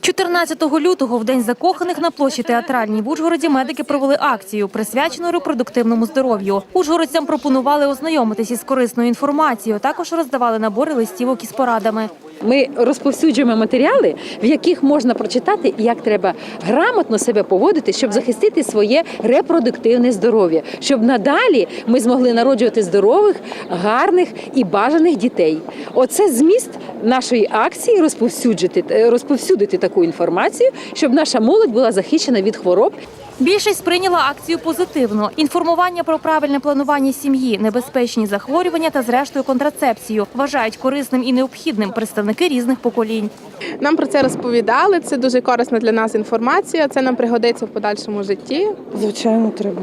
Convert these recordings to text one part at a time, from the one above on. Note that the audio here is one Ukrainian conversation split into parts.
14 лютого, в день закоханих на площі театральній в Ужгороді, медики провели акцію, присвячену репродуктивному здоров'ю. Ужгородцям пропонували ознайомитися із корисною інформацією. Також роздавали набори листівок із порадами. Ми розповсюджуємо матеріали, в яких можна прочитати, як треба грамотно себе поводити, щоб захистити своє репродуктивне здоров'я, щоб надалі ми змогли народжувати здорових, гарних і бажаних дітей. Оце зміст нашої акції розповсюдити, е, розповсюдити таку інформацію, щоб наша молодь була захищена від хвороб Більшість сприйняла акцію позитивно. Інформування про правильне планування сім'ї, небезпечні захворювання та, зрештою, контрацепцію вважають корисним і необхідним представники різних поколінь. Нам про це розповідали. Це дуже корисна для нас інформація. Це нам пригодиться в подальшому житті. Звичайно, треба,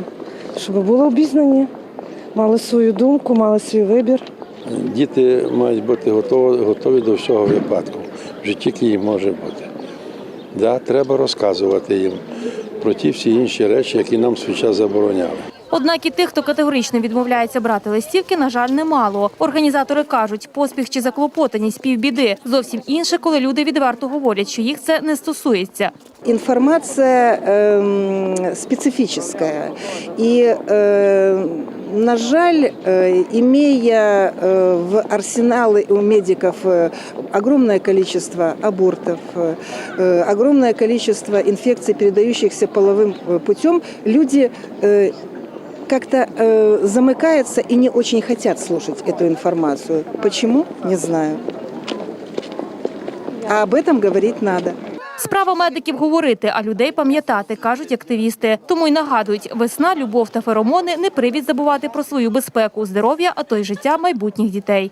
щоб були обізнані, мали свою думку, мали свій вибір. Діти мають бути готові, готові до всього випадку вже тільки їм може бути. Да, треба розказувати їм про ті всі інші речі, які нам свій час забороняли. Однак і тих, хто категорично відмовляється брати листівки, на жаль, немало. Організатори кажуть, поспіх чи заклопотаність півбіди. Зовсім інше, коли люди відверто говорять, що їх це не стосується. Информация эм, специфическая. И, э, на жаль, э, имея э, в арсенале у медиков э, огромное количество абортов, э, огромное количество инфекций, передающихся половым э, путем, люди э, как-то э, замыкаются и не очень хотят слушать эту информацию. Почему? Не знаю. А об этом говорить надо. Справа медиків говорити, а людей пам'ятати, кажуть активісти. Тому й нагадують, весна, любов та феромони не привід забувати про свою безпеку, здоров'я, а то й життя майбутніх дітей.